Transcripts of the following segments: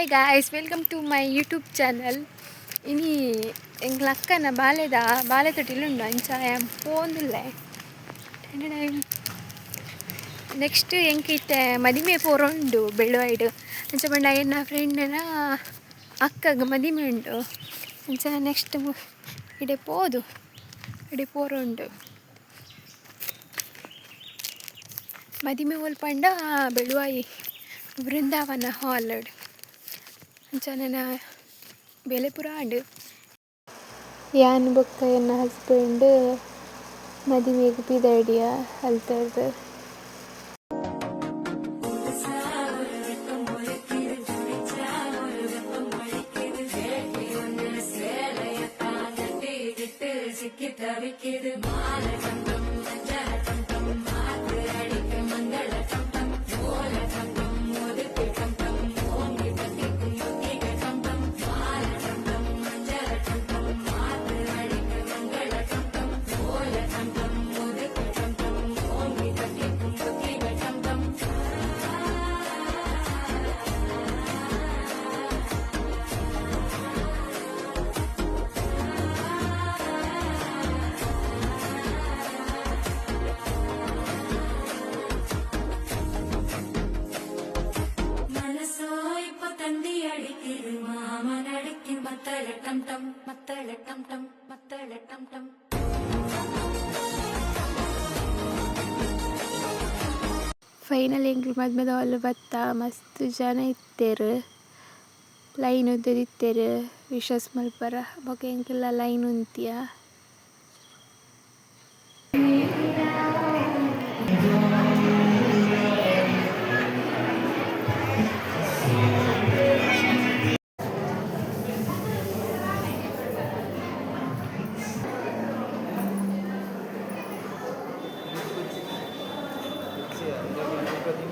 Hi guys welcome to my YouTube channel ಇನಿ ಎಂಗ್ಲ ಅಕ್ಕನ ಬಾಲೆದ ಬಾಲೆ ತೊಟ್ಟಿಲುಂಡು ಅಂಚ ಪೋಂದುಲ್ಲೆ ನೆಕ್ಸ್ಟ್ ಎಂಕಿತ್ತೆ ಮದಿಮೆ ಪೋರೊಂಡು ಬೆಳ್ಳುವಾಯ್ಡು ಅಂಚ ಬಂಡ ಎನ್ನ ಫ್ರೆಂಡನ ಅಕ್ಕಗ ಮದಿಮೆ ಉಂಡು ಅಂಚ ನೆಕ್ಸ್ಟ್ ಇಡೆ ಪೋದು ಇಡೆ ಪೋರೊಂಡು ಮದಿಮೆ ಒಲ್ಪಂಡ ಬೆಳುವಾಯಿ ವೃಂದಾವನ ಹಾಲಡ್ ಅಂಚನ ಬೆಲೆ ಪುರ ಆಂಡ್ ಯಾನ್ ಬೊಕ್ಕ ಎನ್ನ ಹಸ್ಬೆಂಡ್ ಮದಿಮೆಗ್ ಪಿದಡಿಯ ಅಲ್ತರ್ದು மனசோ ಮತ್ತಳೆ ಫೈನಲ್ ಎಂಗ್ಲಿ ಮದ್ಮೇಲೆ ಅವಳು ಬತ್ತ, ಮಸ್ತ್ ಜನ ಇತ್ತೇರು ಲೈನ್ ಉಂತದಿತ್ತೇರು ವಿಶ್ವಾಸ ಮಲ್ಪರ ಬೊಕ ಎಂಕೆಲ್ಲ ಲೈನ್ ಉಂತಿಯ?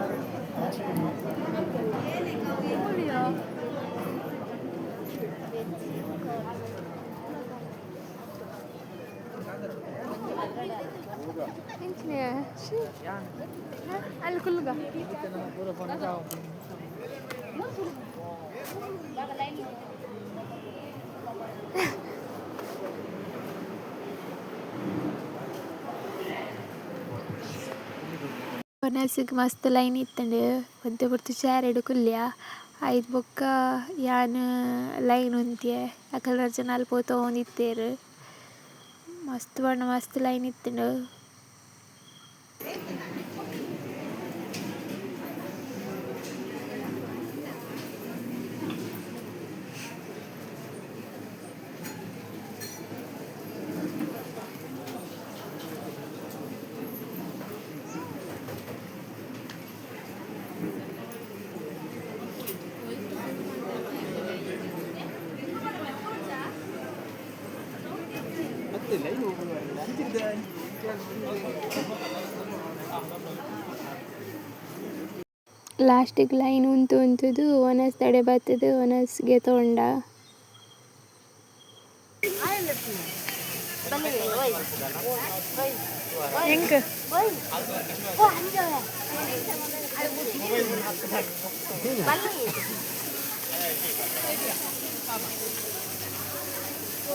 Gracias. انت شو على كل ده ನರ್ಸಿಗೆ ಮಸ್ತ್ ಲೈನ್ ಇತ್ತಂಡು. ಒಂತೆ ಚೇರ್ ಚಾರೆಡು ಕುಲ್ಯ ಐದ್ ಬೊಕ್ಕ ಯಾನ್ ಲೈನ್ ಉಂತಿಯೆ. ಅಕಲ್ನ ಜನ ಅಲ್ಲಿ ಪೋತ ಒಂದಿತ್ತೇರು ಮಸ್ತ್ ಬಣ್ಣ, ಮಸ್ತ್ ಲೈನ್ ಇತ್ತಂಡು. ಲಾಸ್ಟಿಗೆ ಲೈನ್ ಉಂತು ಉಂತುದು ಒನಸ್ ತಡೆ ಬತ್ತದ ಒನಸ್ಗೆ ತೊಂಡ. ಹೆಂಗ?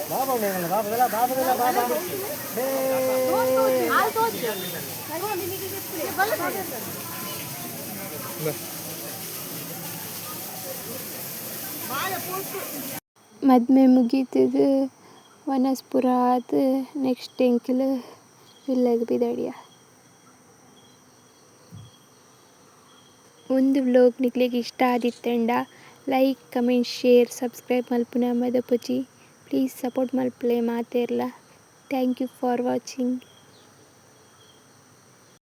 ಬಾಬಾ ಬಾಬಾ ಬಾಬಾ ಬಾಬಾ மதுமே முகித்தது வனஸ்புரா அது நெக்ஸ்ட் ಒಂದು ವ್ಲಾಗ್ ನಿಕ್ಲಿಗೆ ಇಷ್ಟ ಆದಿತ್ತಂಡ ಲೈಕ್ ಕಮೆಂಟ್ ಶೇರ್ ಸಬ್ಸ್ಕ್ರೈಬ್ ಮಲ್ಪುನ ಮದಪುಜಿ ಪ್ಲೀಸ್ ಸಪೋರ್ಟ್ ಮಲ್ಪಲೆ ಇರಲ್ಲ ಥ್ಯಾಂಕ್ ಯು ಫಾರ್ ವಾಚಿಂಗ್